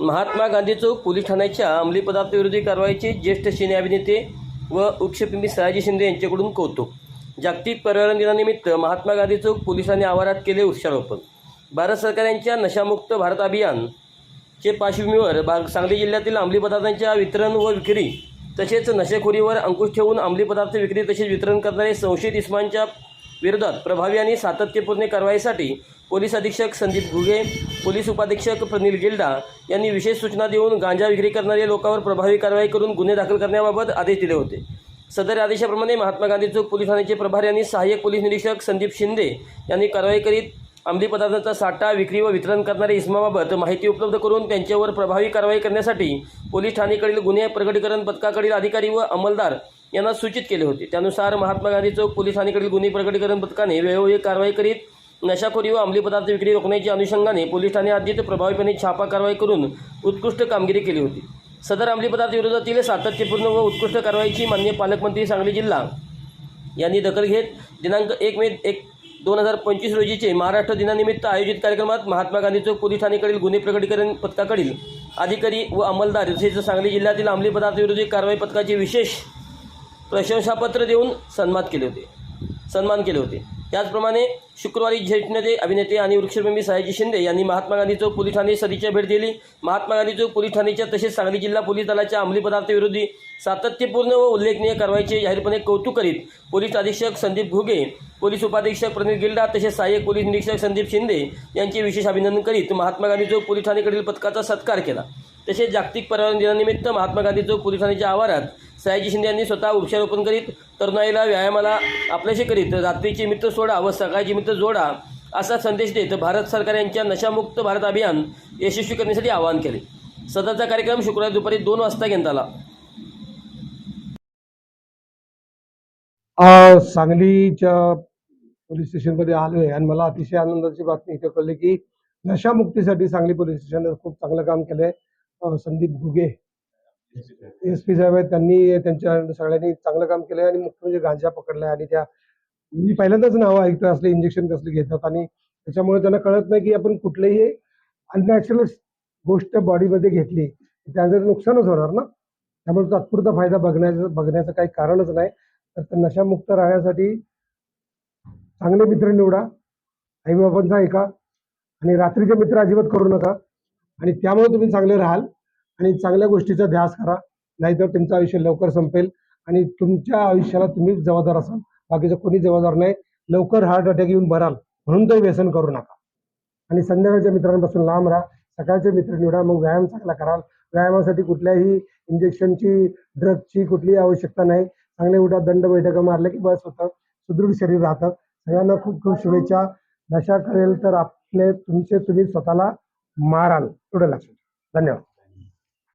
महात्मा गांधी चौक police ठाण्याच्या अंमली पदार्थविरोधी कारवाईचे ज्येष्ठ सिने अभिनेते व वृक्षप्रेमी सयाजी शिंदे यांच्याकडून कौतुक. जागतिक पर्यावरण दिनानिमित्त महात्मा गांधी चौक पोलिसांनी आवारात केले वृक्षारोपण. भारत सरकार यांच्या नशामुक्त भारत अभियान चे पार्श्वभूमीवर भाग सांगली जिल्ह्यातील अंमली पदार्थांच्या वितरण व विक्री तसेच नशेखोरीवर अंकुश ठेवून अंमली पदार्थ विक्री तसेच वितरण करणारे संशयित इस्मांच्या विरोधात प्रभावी आणि सातत्यपूर्ण कारवाईसाठी पोलीस अधीक्षक संदीप घुगे पोलीस उपाधीक्षक प्रनिल गिल्डा यांनी विशेष सूचना देऊन गांजा विक्री करणाऱ्या लोकांवर प्रभावी कारवाई करून गुन्हे दाखल करण्याबाबत आदेश दिले होते. सदर आदेशाप्रमाणे महात्मा गांधी चौक पोलीस ठाण्याचे प्रभारी आणि सहाय्यक पोलीस निरीक्षक संदीप शिंदे यांनी कारवाई करीत अंमली पदार्थांचा साठा विक्री व वितरण करणाऱ्या इसमाबाबत माहिती उपलब्ध करून त्यांच्यावर प्रभावी कारवाई करण्यासाठी पोलीस ठाणेकडील गुन्हे प्रगटीकरण पथकाकडील अधिकारी व अंमलदार यांना सूचित केले होते. त्यानुसार महात्मा गांधी चौक पोलीस ठाणेकडील गुन्हे प्रकटीकरण पथकाने वेळोवेळी कारवाई करीत नशाखोरी व अंमली पदार्थ विक्री रोखण्याच्या अनुषंगाने पोलीस ठाणे आधीच प्रभावीपणे छापा कारवाई करून उत्कृष्ट कामगिरी केली होती. सदर अंमली पदार्थ विरोधातील सातत्यपूर्ण व उत्कृष्ट कारवाईची मान्य पालकमंत्री सांगली जिल्हा यांनी दखल घेत दिनांक एक मे एक दोन हजार पंचवीस रोजीचे महाराष्ट्र दिनानिमित्त आयोजित कार्यक्रमात महात्मा गांधी चौक पोलीस ठाणेकडील गुन्हे प्रकटीकरण पथकाकडील अधिकारी व अंमलदार तसेच सांगली जिल्ह्यातील अंमली पदार्थ विरोधी कारवाई पथकाचे विशेष प्रशंसापत्र देऊन सन्मान केले होते. सन्मान केले होते. त्याचप्रमाणे शुक्रवारी ज्येष्ठ नेते अभिनेते आणि वृक्षप्रेमी सयाजी शिंदे यांनी महात्मा गांधी चौक पोलीस ठाणे सदीच्या भेट दिली. महात्मा गांधी चौक पोलीस ठाणेच्या तसेच सांगली जिल्हा पोलीस दलाच्या अंमली पदार्थविरोधी सातत्यपूर्ण व उल्लेखनीय कारवाईचे जाहीरपणे कौतुक करीत पोलीस अधीक्षक संदीप घुगे पोलीस उपाधीक्षक प्रणित गिल्डा तसेच सहाय्यक पोलीस निरीक्षक संदीप शिंदे यांचे विशेष अभिनंदन करीत महात्मा गांधी चौक पोलीस ठाणेकडील पथकाचा सत्कार केला. तसेच जागतिक पर्यावरण दिनानिमित्त महात्मा गांधी चौक पोलीस ठाण्याच्या आवारात सयाजी शिंदे यांनी स्वतः वृक्षारोपण करीत तरुणाईला व्यायामाला आपल्याशी करीत रात्रीचे मित्र सोडा व सकाळचे मित्र जोडा असा संदेश देत भारत सरकार यांच्या नशामुक्त भारत अभियान यशस्वी करण्यासाठी आवाहन केले. सदरचा कार्यक्रम शुक्रवारी दुपारी दोन वाजता घेण्यात आला. सांगलीच्या पोलीस स्टेशनमध्ये आलोय आणि मला अतिशय आनंदाची बातमी इथे कळली की नशामुक्तीसाठी सांगली पोलीस स्टेशनने खूप चांगलं काम केलंय. संदीप घुगे एस पी साहेब आहेत त्यांनी त्यांच्या सगळ्यांनी चांगलं काम केलंय आणि मुख्य म्हणजे गांजा पकडलाय आणि त्या मी पहिल्यांदाच नावं ऐकतो असले इंजेक्शन कसले घेतात आणि त्याच्यामुळे त्यांना कळत नाही की आपण कुठलेही अननॅचरल गोष्ट बॉडीमध्ये घेतली त्याचं नुकसानच होणार ना? त्यामुळे तात्पुरता फायदा बघण्याचं बघण्याचं काही कारणच नाही. तर नशामुक्त राहण्यासाठी चांगले मित्र निवडा आईबाबांचा ऐका आणि रात्रीचे मित्र अजिबात करू नका. आणि त्यामुळे तुम्ही चांगले राहाल. आणि चांगल्या गोष्टीचा ध्यास करा. नाहीतर तुमचं आयुष्य लवकर संपेल आणि तुमच्या आयुष्याला तुम्हीच जबाबदार असाल. बाकीचं कोणी जबाबदार नाही. लवकर हार्ट अटॅक येऊन भराल. म्हणून ते व्यसन करू नका. आणि संध्याकाळच्या मित्रांपासून लांब राहा. सकाळचे मित्र निवडा. मग व्यायाम चांगला कराल. व्यायामासाठी कुठल्याही इंजेक्शनची ड्रगची कुठलीही आवश्यकता नाही. चांगले उठा दंड बैठका मारल्या की बस होतं. सुदृढ शरीर राहतं. सगळ्यांना खूप खूप शुभेच्छा. नशा करेल तर आपले तुमचे तुम्ही स्वतःला माराल. एवढं लक्षात धन्यवाद.